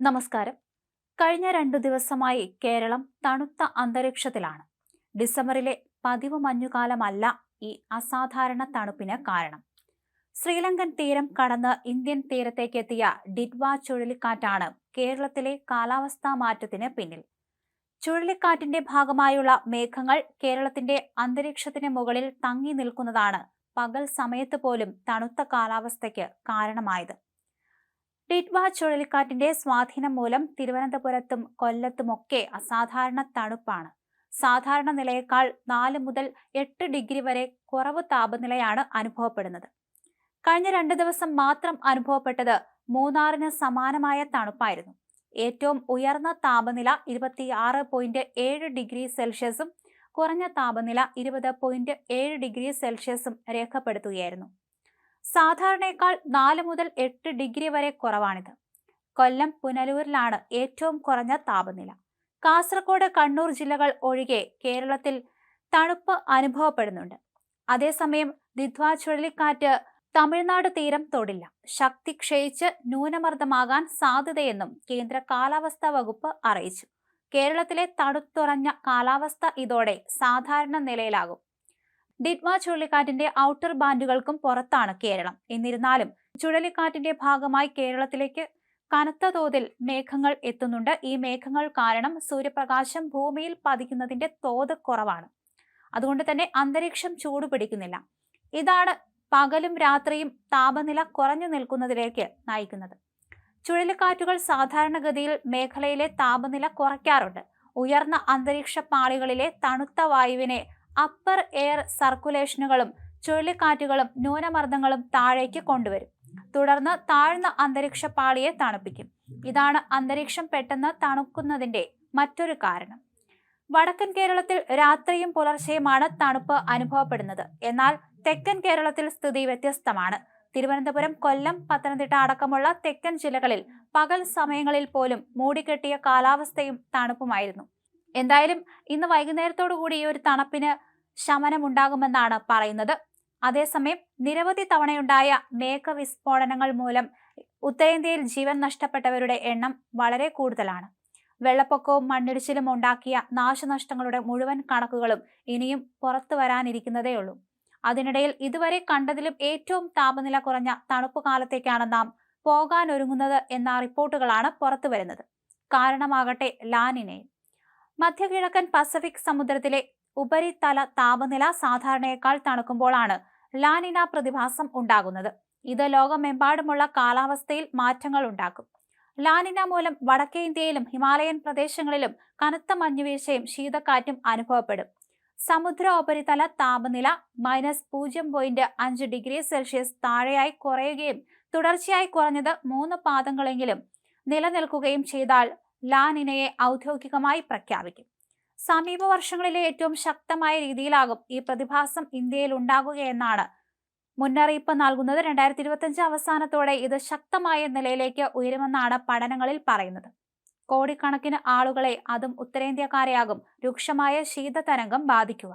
നമസ്കാരം. കഴിഞ്ഞ രണ്ടു ദിവസമായി കേരളം തണുത്ത അന്തരീക്ഷത്തിലാണ്. ഡിസംബറിലെ പതിവ് മഞ്ഞുകാലമല്ല ഈ അസാധാരണ തണുപ്പിന് കാരണം. ശ്രീലങ്കൻ തീരം കടന്ന് ഇന്ത്യൻ തീരത്തേക്ക് എത്തിയ ചുഴലിക്കാറ്റാണ് കേരളത്തിലെ കാലാവസ്ഥാ മാറ്റത്തിന് പിന്നിൽ. ചുഴലിക്കാറ്റിന്റെ ഭാഗമായുള്ള മേഘങ്ങൾ കേരളത്തിന്റെ അന്തരീക്ഷത്തിന് മുകളിൽ തങ്ങി നിൽക്കുന്നതാണ് പകൽ സമയത്ത് പോലും തണുത്ത കാലാവസ്ഥയ്ക്ക് കാരണമായത്. ടിറ്റ്വ ചുഴലിക്കാറ്റിന്റെ സ്വാധീനം മൂലം തിരുവനന്തപുരത്തും കൊല്ലത്തുമൊക്കെ അസാധാരണ തണുപ്പാണ്. സാധാരണ നിലയേക്കാൾ നാല് മുതൽ എട്ട് ഡിഗ്രി വരെ കുറവ് താപനിലയാണ് അനുഭവപ്പെടുന്നത്. കഴിഞ്ഞ രണ്ട് ദിവസം മാത്രം അനുഭവപ്പെട്ടത് മൂന്നാറിന് സമാനമായ തണുപ്പായിരുന്നു. ഏറ്റവും ഉയർന്ന താപനില ഇരുപത്തിയാറ് പോയിന്റ് ഏഴ് ഡിഗ്രി സെൽഷ്യസും കുറഞ്ഞ താപനില ഇരുപത് പോയിന്റ് ഏഴ് ഡിഗ്രി സെൽഷ്യസും രേഖപ്പെടുത്തുകയായിരുന്നു. സാധാരണയേക്കാൾ നാല് മുതൽ എട്ട് ഡിഗ്രി വരെ കുറവാണിത്. കൊല്ലം പുനലൂരിലാണ് ഏറ്റവും കുറഞ്ഞ താപനില. കാസർഗോഡ് കണ്ണൂർ ജില്ലകൾ ഒഴികെ കേരളത്തിൽ തണുപ്പ് അനുഭവപ്പെടുന്നുണ്ട്. അതേസമയം ദിധ്വ ചുഴലിക്കാറ്റ് തമിഴ്നാട് തീരം തൊടില്ല. ശക്തി ക്ഷയിച്ച് ന്യൂനമർദ്ദമാകാൻ സാധ്യതയെന്നും കേന്ദ്ര കാലാവസ്ഥാ വകുപ്പ് അറിയിച്ചു. കേരളത്തിലെ തണുത്തുറഞ്ഞ കാലാവസ്ഥ ഇതോടെ സാധാരണ നിലയിലാകും. ഡിറ്റ്വ ചുഴലിക്കാറ്റിന്റെ ഔട്ടർ ബാൻഡുകൾക്കും പുറത്താണ് കേരളം. എന്നിരുന്നാലും ചുഴലിക്കാറ്റിന്റെ ഭാഗമായി കേരളത്തിലേക്ക് കനത്ത തോതിൽ മേഘങ്ങൾ എത്തുന്നുണ്ട്. ഈ മേഘങ്ങൾ കാരണം സൂര്യപ്രകാശം ഭൂമിയിൽ പതിക്കുന്നതിന്റെ തോത് കുറവാണ്. അതുകൊണ്ട് തന്നെ അന്തരീക്ഷം ചൂടുപിടിക്കുന്നില്ല ഇതാണ് പകലും രാത്രിയും താപനില കുറഞ്ഞു നിൽക്കുന്നതിലേക്ക് നയിക്കുന്നത്. ചുഴലിക്കാറ്റുകൾ സാധാരണഗതിയിൽ മേഖലയിലെ താപനില കുറയ്ക്കാറുണ്ട്. ഉയർന്ന അന്തരീക്ഷ പാളികളിലെ തണുത്ത വായുവിനെ അപ്പർ എയർ സർക്കുലേഷനുകളും ചുഴലിക്കാറ്റുകളും ന്യൂനമർദ്ദങ്ങളും താഴേക്ക് കൊണ്ടുവരും. തുടർന്ന് താഴ്ന്ന അന്തരീക്ഷ പാളിയെ തണുപ്പിക്കും. ഇതാണ് അന്തരീക്ഷം പെട്ടെന്ന് തണുക്കുന്നതിന്റെ മറ്റൊരു കാരണം. വടക്കൻ കേരളത്തിൽ രാത്രിയും പുലർച്ചെയുമാണ് തണുപ്പ് അനുഭവപ്പെടുന്നത്. എന്നാൽ തെക്കൻ കേരളത്തിൽ സ്ഥിതി വ്യത്യസ്തമാണ്. തിരുവനന്തപുരം കൊല്ലം പത്തനംതിട്ട അടക്കമുള്ള തെക്കൻ ജില്ലകളിൽ പകൽ സമയങ്ങളിൽ പോലും മൂടിക്കെട്ടിയ കാലാവസ്ഥയും തണുപ്പുമായിരുന്നു. എന്തായാലും ഇന്ന് വൈകുന്നേരത്തോടു കൂടി ഈ ഒരു തണുപ്പിന് ശമനമുണ്ടാകുമെന്നാണ് പറയുന്നത്. അതേസമയം നിരവധി തവണയുണ്ടായ മേഘവിസ്ഫോടനങ്ങൾ മൂലം ഉത്തരേന്ത്യയിൽ ജീവൻ നഷ്ടപ്പെട്ടവരുടെ എണ്ണം വളരെ കൂടുതലാണ്. വെള്ളപ്പൊക്കവും മണ്ണിടിച്ചിലും ഉണ്ടാക്കിയ നാശനഷ്ടങ്ങളുടെ മുഴുവൻ കണക്കുകളും ഇനിയും പുറത്തു വരാനിരിക്കുന്നതേയുള്ളൂ അതിനിടയിൽ ഇതുവരെ കണ്ടതിലും ഏറ്റവും താപനില കുറഞ്ഞ തണുപ്പ് കാലത്തേക്കാണ് നാം പോകാനൊരുങ്ങുന്നത് എന്ന റിപ്പോർട്ടുകളാണ് പുറത്തു വരുന്നത്. കാരണമാകട്ടെ ലാനിനെയും മധ്യകിഴക്കൻ പസഫിക് സമുദ്രത്തിലെ ഉപരിതല താപനില സാധാരണയേക്കാൾ തണുക്കുമ്പോഴാണ് ലാനിന പ്രതിഭാസം ഉണ്ടാകുന്നത്. ഇത് ലോകമെമ്പാടുമുള്ള കാലാവസ്ഥയിൽ മാറ്റങ്ങൾ ഉണ്ടാക്കും. ലാനിന മൂലം വടക്കേ ഇന്ത്യയിലും ഹിമാലയൻ പ്രദേശങ്ങളിലും കനത്ത മഞ്ഞുവീഴ്ചയും ശീതക്കാറ്റും അനുഭവപ്പെടും. സമുദ്ര ഉപരിതല താപനില മൈനസ് പൂജ്യം പോയിന്റ് അഞ്ച് ഡിഗ്രി സെൽഷ്യസ് താഴെയായി കുറയുകയും തുടർച്ചയായി കുറഞ്ഞത് മൂന്ന് പാദങ്ങളെങ്കിലും നിലനിൽക്കുകയും ചെയ്താൽ ലാനിനയെ ഔദ്യോഗികമായി പ്രഖ്യാപിക്കും. സമീപ വർഷങ്ങളിലെ ഏറ്റവും ശക്തമായ രീതിയിലാകും ഈ പ്രതിഭാസം ഇന്ത്യയിൽ ഉണ്ടാകുകയെന്നാണ് മുന്നറിയിപ്പ് നൽകുന്നത്. രണ്ടായിരത്തി ഇരുപത്തിയഞ്ച് അവസാനത്തോടെ ഇത് ശക്തമായ നിലയിലേക്ക് ഉയരുമെന്നാണ് പഠനങ്ങളിൽ പറയുന്നത്. കോടിക്കണക്കിന് ആളുകളെ അതും ഉത്തരേന്ത്യക്കാരെയാകും രൂക്ഷമായ ശീതതരംഗം ബാധിക്കുക.